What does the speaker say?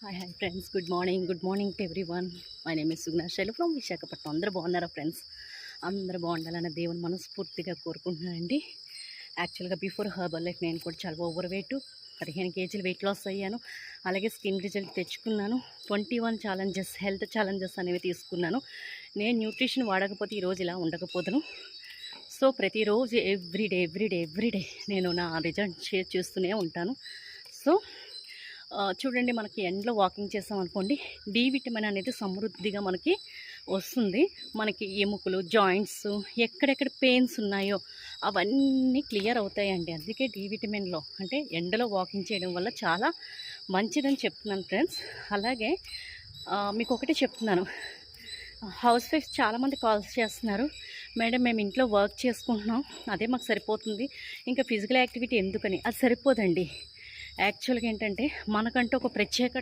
Hi hi friends good morning good morning to everyone my name is Sugna Shailu from Visakhapatnam అందరూ బాగున్నారా friends అందరూ బాగుండాలని దేవుని మనస్ఫూర్తిగా కోరుకుంటున్నానండి. యాక్చువల్గా బిఫోర్ హర్బల్ లైఫ్ నేను కూడా చాలా ఓవర్ వెయిట్ పదిహేను కేజీలు వెయిట్ లాస్ అయ్యాను. అలాగే స్కిన్ రిజల్ట్ తెచ్చుకున్నాను. Twenty one challenges health challenges అనేవి తీసుకున్నాను. నేను న్యూట్రిషన్ వాడకపోతే ఈరోజు ఇలా ఉండకపోతాను సో ప్రతిరోజు ఎవ్రీడే ఎవ్రీడే ఎవ్రీడే నేను నా రిజల్ట్ షేర్ చేస్తూనే ఉంటాను. సో చూడండి మనకి ఎండలో వాకింగ్ చేసాం అనుకోండి డి విటమిన్ అనేది సమృద్ధిగా మనకి వస్తుంది. మనకి ఎముకలు జాయింట్స్ ఎక్కడెక్కడ పెయిన్స్ ఉన్నాయో అవన్నీ క్లియర్ అవుతాయండి. అందుకే డి విటమిన్లో అంటే ఎండలో వాకింగ్ చేయడం వల్ల చాలా మంచిదని చెప్తున్నాను ఫ్రెండ్స్. అలాగే మీకు ఒకటి చెప్తున్నాను. హౌస్ వైఫ్ చాలామంది కాల్స్ చేస్తున్నారు. మేడం మేము ఇంట్లో వర్క్ చేసుకుంటున్నాం. అదే మాకు సరిపోతుంది. ఇంకా ఫిజికల్ యాక్టివిటీ ఎందుకని? అది సరిపోదండి. యాక్చువల్గా ఏంటంటే మనకంటూ ఒక ప్రత్యేక